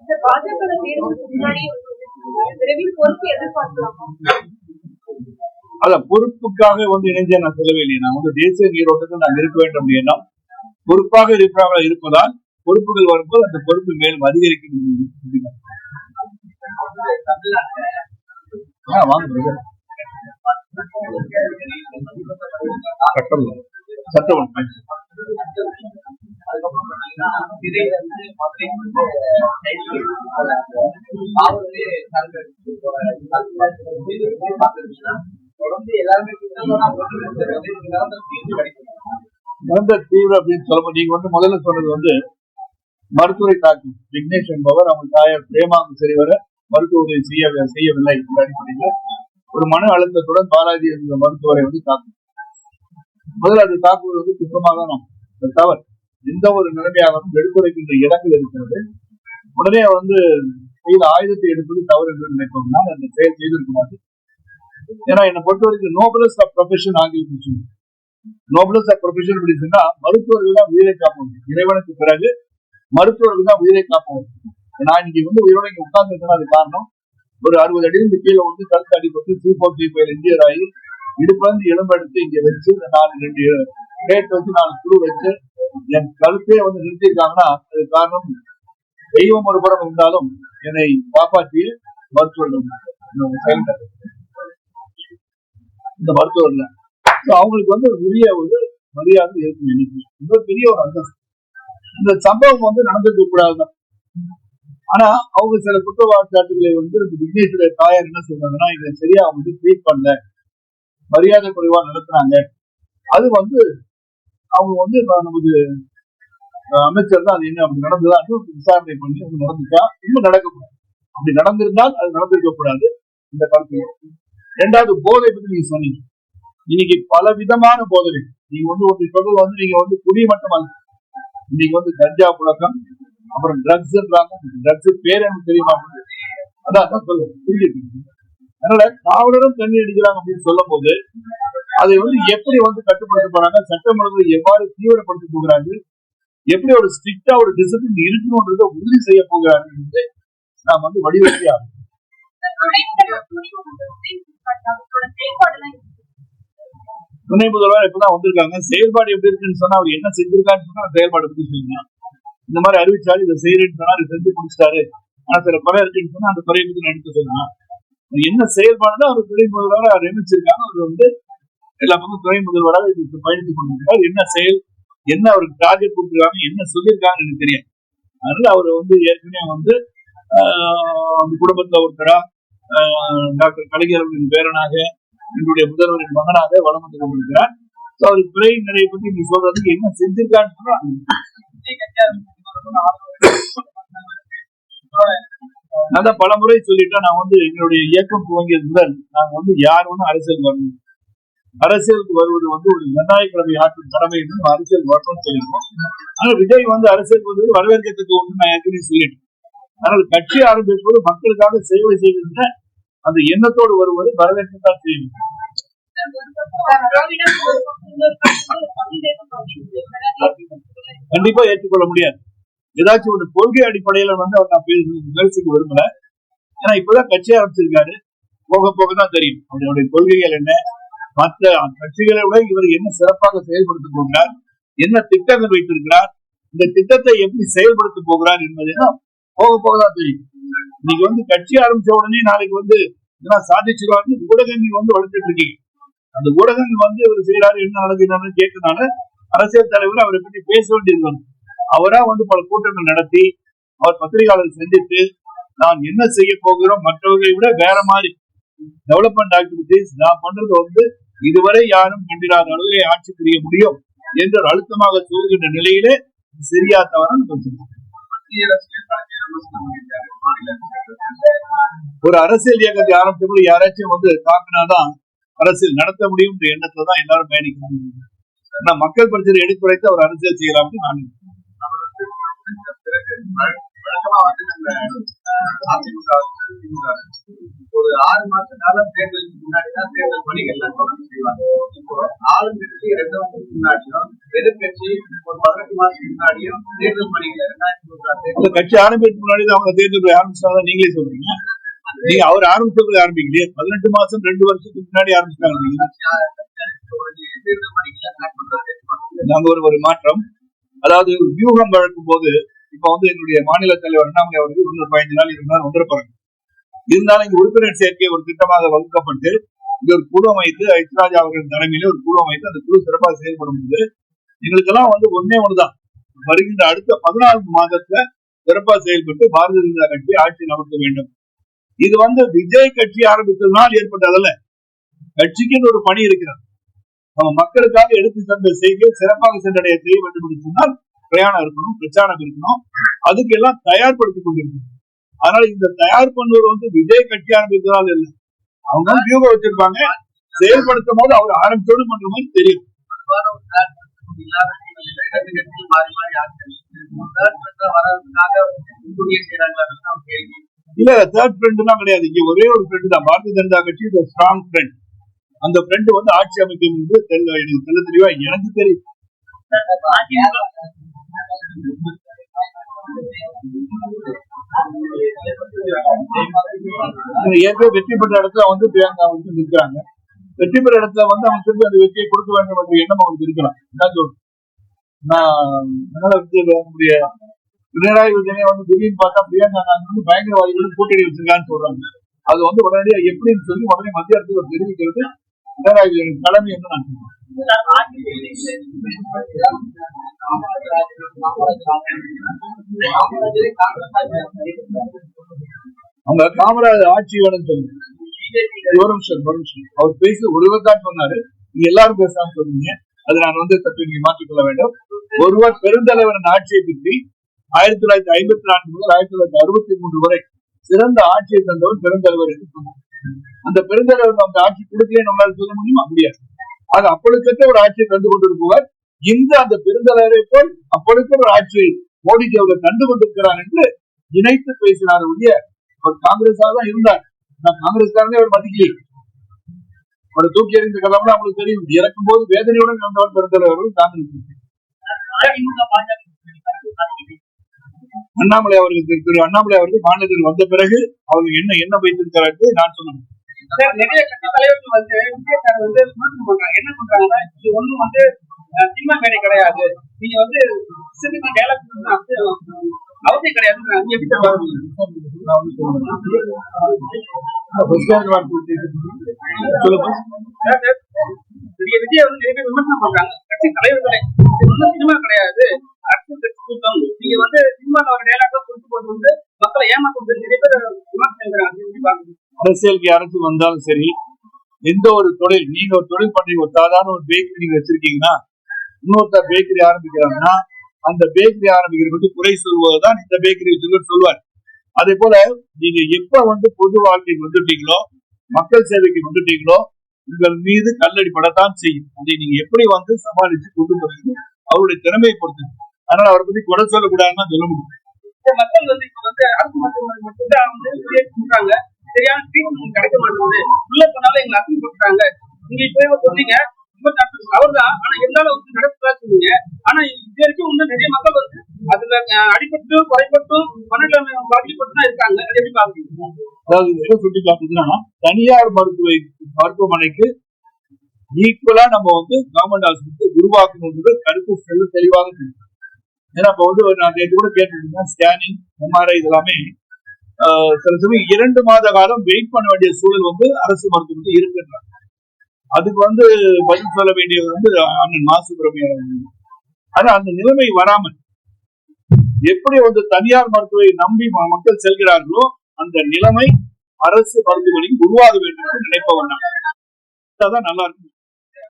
இந்த பாஜக முன்னாடி விரைவில் பொறுப்பு எதிர்பார்க்கலாமா. அத பொறுப்புக்காக வந்து இணைஞ்ச நான் சொல்லவே இல்லையே. நான் வந்து தேசிய நீரோட்டத்தில் நான் இருக்க வேண்டும் எண்ணம் பொறுப்பாக இருப்பதாக இருப்பதால் பொறுப்புகள் வரும்போது அந்த பொறுப்பு மேலும் அதிகரிக்கும் சட்டம் சட்டம் வந்து மதுரை பார்த்துருச்சுன்னா தொடர்ந்து எல்லாருமே நிரந்தர தீவிர அப்படின்னு சொல்லும்போது நீங்க வந்து முதல்ல சொன்னது வந்து மருத்துவரை தாக்கி விக்னேஷ் என்பவர் அவங்க தாயார் பிரேமாங்க சரிவர மருத்துவ உதவி செய்ய செய்யவில்லை என்ற அடிப்படையில் ஒரு மன அழுத்தத்துடன் பாலாஜி என்ற மருத்துவரை வந்து தாக்கும். முதல்ல அது தாக்குவது வந்து சுத்தமாக தான் தவறு. எந்த ஒரு நிலைமையாகவும் எடுத்துரைக்கின்ற இடங்கள் இருக்கிறது. உடனே வந்து கையில் ஆயுதத்தை எடுப்பது தவறு என்று நினைப்போம்னா அந்த செயல் செய்திருக்கிறாரு ஏன்னா என்னை பொறுத்த வரைக்கும் நோபலஸ் ஆஃப் ப்ரொஃபஷன் ஆங்கிலத்தில் சொல்லுவோம் நோபலஸ் ஆஃப் ப்ரொஃபஷன் அப்படி சொன்னா மருத்துவர்கள் தான் உயிரை காப்போம் இறைவனுக்கு பிறகு மருத்துவர்கள் தான் உயிரை காப்போம் நான் இன்னைக்கு வந்து உயிரோட இங்க உட்கார்ந்து அது காரணம். ஒரு அறுபது அடியிலிருந்து கீழே வந்து கருத்து அடிபட்டு three four three five injury ஆகி இடுப்புல எலும்பு எடுத்து இங்க வச்சு நாலு ரெண்டு பிளேட் வச்சு நாலு குழு வச்சு என் கழுத்தே வந்து நிறுத்திருக்காங்கன்னா அது காரணம் தெய்வம் ஒரு புறம் இருந்தாலும் என்னை காப்பாற்றிய மருத்துவர்கள் இந்த மருத்துவர்ல. அவங்களுக்கு வந்து உரிய ஒரு மரியாதை இருக்கும் இன்னைக்கு பெரிய ஒரு அந்தஸ்து. இந்த சம்பவம் வந்து நடந்திருக்க கூடாதுதான். ஆனா அவங்க சில குற்றவாளிகளை வந்து விக்னேஸ்வர தாயார் என்ன சொல்றாங்கன்னா இதை சரியா அவங்க வந்து ட்ரீட் பண்ணல. மரியாதை குறைவா நடத்துனாங்க. அது வந்து அவங்க வந்து நமக்கு நமது அமைச்சர் தான் அது என்ன அப்படி நடந்ததான்னு விசாரணை பண்ணி அது நடந்துச்சா? இன்னும் நடக்கக்கூடாது. அப்படி நடந்திருந்தால் அது நடந்திருக்கக்கூடாது. இந்த கருத்து ரெண்டாவது போதை பத்தி நீங்க சொன்னீங்க. இன்னைக்கு பல விதமான போதைகள். நீங்க வந்து ஒரு சொல்றது வந்து நீங்க வந்து குடி மட்டும் இன்னைக்கு வந்து கஞ்சா புழக்கம் அப்புறம் ட்ரக்ஸ் ட்ரக்ஸ் பேர் எனக்கு தெரியுமா? அதான் சொல்லுங்க. புரியுது அதனால காவலரும் தண்ணி அடிக்கிறாங்க அப்படின்னு சொல்லும் போது அதை வந்து எப்படி வந்து கட்டுப்படுத்த போறாங்க? சட்டம் எவ்வாறு தீவிரப்படுத்த போகிறாங்க எப்படி ஒரு ஸ்ட்ரிக்டா ஒரு டிசிப்ளின் இருக்கணும்ன்றத உறுதி செய்ய போகிறாங்க என்று நாம் வந்து வடிவமைக்க ஆகும் துணை முதல்வர் இப்பதான் வந்திருக்காங்க. செயல்பாடு எப்படி இருக்குன்னு சொன்னா அவர் என்ன செஞ்சிருக்கான்னு சொன்னா செயல்பாடு பத்தி சொல்லுங்க. இந்த மாதிரி அறிவிச்சாரு இதை செய்யறேன்னு சொன்னா செஞ்சு முடிச்சிட்டாரு. ஆனா சில குறை இருக்குன்னு சொன்னா அந்த குறையை பத்தி நான் எடுத்து சொன்னா என்ன செயல்பாடுதான் அவர் துணை முதல்வராக நியமிச்சிருக்காங்க. அவர் வந்து எல்லா பக்கம் துணை முதல்வராக இது பயணித்துக் கொண்டிருக்கிறார் என்ன செயல் என்ன அவருக்கு டார்கெட் கொடுத்துருக்காங்க என்ன சொல்லியிருக்காங்கன்னு எனக்கு தெரியும் அதனால அவர் வந்து ஏற்கனவே வந்து ஆஹ், அந்த குடும்பத்துல ஒருத்தரா ஆஹ், டாக்டர் கலைஞர் அவர்களின் பேரனாக என்னுடைய முதல்வரின் மகனாக வளம் வந்து கொண்டிருக்கிறார். So, அவருக்கு பிழை நிறைய பத்தி நீ சொல்றதுக்கு என்ன செஞ்சிருக்கான்னு சொல்றாங்க நான் பல முறை சொல்லிட்டா நான் வந்து எங்களுடைய இயக்கம் துவங்கியது முதல் நாங்க வந்து யார் ஒன்றும் அரசியல் வரணும் அரசியலுக்கு வருவது வந்து ஒரு ஜனநாயக ஆற்றும் கடமை என்று அரசியல் வரணும்னு சொல்லியிருக்கோம். ஆனால் விஜய் வந்து அரசியல் வந்து வரவேற்கத்துக்கு ஒன்று நான் ஏற்கனவே சொல்லிட்டேன் ஆனால் கட்சி ஆரம்பிப்பது போது மக்களுக்காக சேவை செய்கின்ற அந்த எண்ணத்தோடு வருவது வரவேற்கத்தான் செய்யும் கண்டிப்பா ஏற்றுக்கொள்ள முடியாது. ஏதாச்சும் ஒரு கொள்கை அடிப்படையில வந்து அவர் நான் முயற்சிக்கு விமர்சிக்க விரும்பல. ஏன்னா இப்பதான் கட்சி ஆரம்பிச்சிருக்காரு. போக போக தான் தெரியும். அவருடைய கொள்கைகள் என்ன? மற்ற கட்சிகளை விட இவர் என்ன சிறப்பாக செயல்படுத்த போகிறார் என்ன திட்டங்கள் வைத்திருக்கிறார் இந்த திட்டத்தை எப்படி செயல்படுத்த போகிறார் என்பதெல்லாம் போக போகதான் தெரியும். இன்னைக்கு வந்து கட்சி ஆரம்பிச்ச உடனே நாளைக்கு வந்து இதெல்லாம் சாதிச்சிருவாங்க ஊடகங்கள் வந்து வளர்த்துட்டு இருக்கீங்க. அந்த ஊடகங்கள் வந்து இவர் செய்யறாரு என்ன நடக்கிறாரு கேட்கறதுனால அரசியல் தலைவர் அவரை பற்றி பேச வேண்டியது வந்து அவரா வந்து பல கூட்டங்கள் நடத்தி அவர் பத்திரிகையாளர் சந்தித்து நாம் என்ன செய்ய போகிறோம் மற்றவர்களை விட வேற மாதிரி டெவலப்மெண்ட் ஆக்டிவிட்டிஸ் நான் பண்றது வந்து இதுவரை யாரும் கண்டிராத அளவிலே ஆட்சி புரிய முடியும் என்று ஒரு அழுத்தமாக சொல்கின்ற நிலையிலே சரியா தவறான்னு கொஞ்சம் ஒரு அரசியல் இயக்கத்தை ஆரம்பிச்சபோது யாராச்சும் வந்து தாக்கினாதான் அரசியல் நடத்த முடியும் என்ற எண்ணத்துல தான் எல்லாரும் பயணிக்கிறாங்க. ஆனா மக்கள் பிரச்சனை எடுத்துரைத்து அவர் அரசியல் செய்யலாம் நான் பிறகு அதிமுக ஒரு ஆறு மாச காலம் தேர்தலுக்கு முன்னாடி தான் தேர்தல் பணிகள் தொடர்ந்து செய்வாங்க. இப்போ ஆளுங்கட்சி ரெண்டு வருஷத்துக்கு முன்னாடியும் எதிர்கட்சி ஒரு பதினெட்டு மாசத்துக்கு முன்னாடியும் தேர்தல் பணிகளை ரெண்டாயிரத்தி கட்சி ஆரம்பிக்கிறதுக்கு முன்னாடி தான் அவங்க தேர்தல் ஆரம்பிச்சாங்க நீங்களே சொல்றீங்க. நீங்க அவர் ஆரம்பிச்சது ஆரம்பிக்கலையே. பதினெட்டு மாசம் ரெண்டு வருஷத்துக்கு முன்னாடி ஆரம்பிச்சாங்க. நீங்க. ஒரு ஒரு மாற்றம். அதாவது வியூகம் வழங்கும் போது இப்ப வந்து என்னுடைய மாநில தலைவர் அண்ணாமலை அவர்கள் இன்னும் பதினைந்து நாள் இருந்தால் வந்துடப்படுறாங்க இருந்தாலும் இங்க உறுப்பினர் சேர்க்கை ஒரு திட்டமாக வகுக்கப்பட்டு இங்க ஒரு குழு அமைத்து ஐஸ்ராஜா அவர்கள் தலைமையில ஒரு குழு அமைத்து அந்த குழு சிறப்பாக செயல்படும் போது எங்களுக்கெல்லாம் வந்து ஒன்னே ஒண்ணுதான். வருகின்ற அடுத்த பதினான்கு மாதத்துல சிறப்பாக செயல்பட்டு பாரதிய ஜனதா கட்சி ஆட்சி அமர்த்த வேண்டும். இது வந்து விஜய் கட்சி ஆரம்பித்ததுனால் ஏற்பட்டதல்ல. கட்சிக்குன்னு ஒரு பணி இருக்கிறது. நம்ம மக்களுக்காக எடுத்து சென்ற செய்தியை சிறப்பாக சென்றடைய செய்ய வேண்டும் என்று சொன்னால் பிரயாணம் இருக்கணும் பிரச்சாரம் இருக்கணும். அதுக்கெல்லாம் தயார்படுத்திக் தயார்படுத்தி கொண்டிருக்கணும் அதனால இந்த தயார் பண்ணுவது வந்து விஜய் கட்சி ஆரம்பித்ததால் இல்ல அவங்க வியூகம் வச்சிருப்பாங்க. செயல்படுத்தும் போது அவர் ஆரம்பிச்சோடு பண்ற மாதிரி தெரியும். மாறி மாறி தான் இல்ல தேர்ட் ஃப்ரெண்ட்லாம் கிடையாது. இங்க ஒரே ஒரு ஃப்ரெண்ட் தான். பாரதிய ஜனதா கட்சி இந்த ஸ்ட்ராங் ஃப்ரெண்ட் அந்த ஃப்ரெண்ட் வந்து ஆட்சி அமைக்கும் என்று தெரியல எனக்கு தெல்ல தெளிவா எனக்கு தெரியும். ஏற்கனவே வெற்றி பெற்ற இடத்துல வந்து பிரியங்கா வந்து நிற்கிறாங்க. வெற்றி பெற்ற இடத்துல வந்து அவங்க திருப்பி அந்த வெற்றியை கொடுக்க வேண்டும் என்ற எண்ணம் அவங்களுக்கு இருக்கலாம் என்ன சொல்றேன் நான் அதனால வந்து நம்முடைய பினராயி விஜயனை வந்து திடீர்னு பார்த்தா பிரியங்கா காந்தி வந்து பயங்கரவாதிகளுக்கு கூட்டணி வச்சிருக்கான்னு சொல்றாங்க. அது வந்து உடனடியா எப்படின்னு சொல்லி உடனே மத்திய அரசு தெரிவிக்கிறது. பினராயி தலைமை என்று நான் சொல்றேன் அவங்க காமராஜர் ஆட்சி வேணும்னு சொல்லுங்க. ஒரு நிமிஷம் ஒரு நிமிஷம். அவர் பேச ஒருவர் தான் சொன்னாரு. நீங்க எல்லாரும் பேசாம சொன்னீங்க அது நான் வந்து தற்போது நீங்க மாற்றிக்கொள்ள வேண்டும். ஒருவர் பெருந்தலைவரின் ஆட்சியை பற்றி ஆயிரத்தி தொள்ளாயிரத்தி ஐம்பத்தி நான்கு முதல் ஆயிரத்தி தொள்ளாயிரத்தி அறுபத்தி மூன்று வரை சிறந்த ஆட்சியை தந்தவர் பெருந்தலைவர் என்று சொன்னார். அந்த பெருந்தலைவர் அந்த ஆட்சி கொடுக்கல நம்மளால சொல்ல முடியுமா? முடியாது. ஆக அப்பொழுக்கற்ற ஒரு ஆட்சியை கண்டு கொண்டிருப்பவர் இந்த அந்த பெருந்தலைவரை போல் அப்பொழுது ஒரு ஆட்சியை மோடிஜி அவர்கள் கண்டு கொண்டிருக்கிறார் என்று இணைத்து பேசினார் ஒழிய அவர் காங்கிரஸாக தான் இருந்தார். நான் காங்கிரஸ்காரனே அவர் மதிக்கலையே. அவரை தூக்கி எறிந்த கதவுல அவங்களுக்கு தெரியும். இறக்கும் போது வேதனையுடன் நடந்தவர் பெருந்தலைவர்கள் காங்கிரஸ். அண்ணாமலை அவர்கள் திரு அண்ணாமலை அவர்கள் மாநிலத்தில் வந்த பிறகு அவர்கள் என்ன என்ன வைத்திருக்கிறார்கள் நான் சொன்னேன் நிறைய கட்சி தலைவர்கள் வந்து விஜயகார் வந்து விமர்சனம் பண்றாங்க என்ன பண்றாங்கன்னா இது ஒண்ணும் வந்து சினிமா மேடை கிடையாது நீங்க வந்து சினிமா டைலாக் அவசியம் கிடையாது நீங்க எப்படி சார் பாருங்க? சொல்லுங்க பெரிய விஜய் வந்து நிறைய பேர் விமர்சனம் பண்றாங்க கட்சி தலைவர்களை அரசியலுக்கு யாராச்சும் வந்தாலும் சரி எந்த ஒரு தொழில் நீங்க ஒரு தொழில் பண்றீங்க ஒரு சாதாரண ஒரு பேக்கரி நீங்க வச்சிருக்கீங்கன்னா இன்னொருத்தர் பேக்கரி ஆரம்பிக்கிறாங்கன்னா அந்த பேக்கரி ஆரம்பிக்கிற பற்றி குறை சொல்வதுதான் இந்த பேக்கரி வச்சிருக்க சொல்வார் அதே போல நீங்க எப்ப வந்து பொது வாழ்க்கைக்கு வந்துட்டீங்களோ மக்கள் சேவைக்கு வந்துட்டீங்களோ உங்கள் மீது கல்லடி படத்தான் செய்யும். அதை நீங்க எப்படி வந்து சமாளிச்சு கொண்டு போறீங்க அவருடைய திறமையை பொறுத்து. அதனால அவரை பத்தி குறை சொல்லக்கூடாதுன்னு சொல்ல முடியும். மக்கள் வந்து இப்ப வந்து அரசு மருத்துவமனை மட்டும்தான் வந்து சரியான ட்ரீட்மெண்ட் கிடைக்க மாட்டேங்குது. உள்ள போனாலும் எங்களை அசிங்க கொடுக்குறாங்க நீங்க இப்ப இவ சொன்னீங்க. அவர் தான் ஆனா இருந்தாலும் வந்து நடப்பதா சொன்னீங்க. ஆனா இது வரைக்கும் இன்னும் நிறைய மக்கள் வந்து அதுல அஹ், அடிபட்டும் குறைபட்டும் மனநிலைமை பாதிக்கப்பட்டு தான் இருக்காங்க. அது எப்படி பாக்குறீங்க அதாவது இது எதை சுட்டி காட்டுதுன்னா தனியார் மருத்துவ மருத்துவமனைக்கு ஈக்குவலா நம்ம வந்து கவர்மெண்ட் ஹாஸ்பிட்டல் உருவாக்கணுன்றது கருத்து செல்ல தெளிவாக தெரியும் ஏன்னா இப்ப வந்து ஒரு நான் நேற்று கூட கேட்டுருந்தேன் ஸ்கேனிங் எம்ஆர்ஐ இதெல்லாமே சில சமயம் இரண்டு மாத காலம் வெயிட் பண்ண வேண்டிய சூழல் வந்து அரசு மருத்துவமனை இருக்குன்றாங்க. அதுக்கு வந்து பதில் சொல்ல வேண்டியது வந்து அண்ணன் மா சுப்பிரமணியன் ஆனா அந்த நிலைமை வராமல் எப்படி வந்து தனியார் மருத்துவரை நம்பி மக்கள் செல்கிறார்களோ அந்த நிலைமை அரசு மருத்துவமனைக்கு உருவாக வேண்டும் என்று நினைப்பவன் தான் அதான் நல்லா இருக்கும்.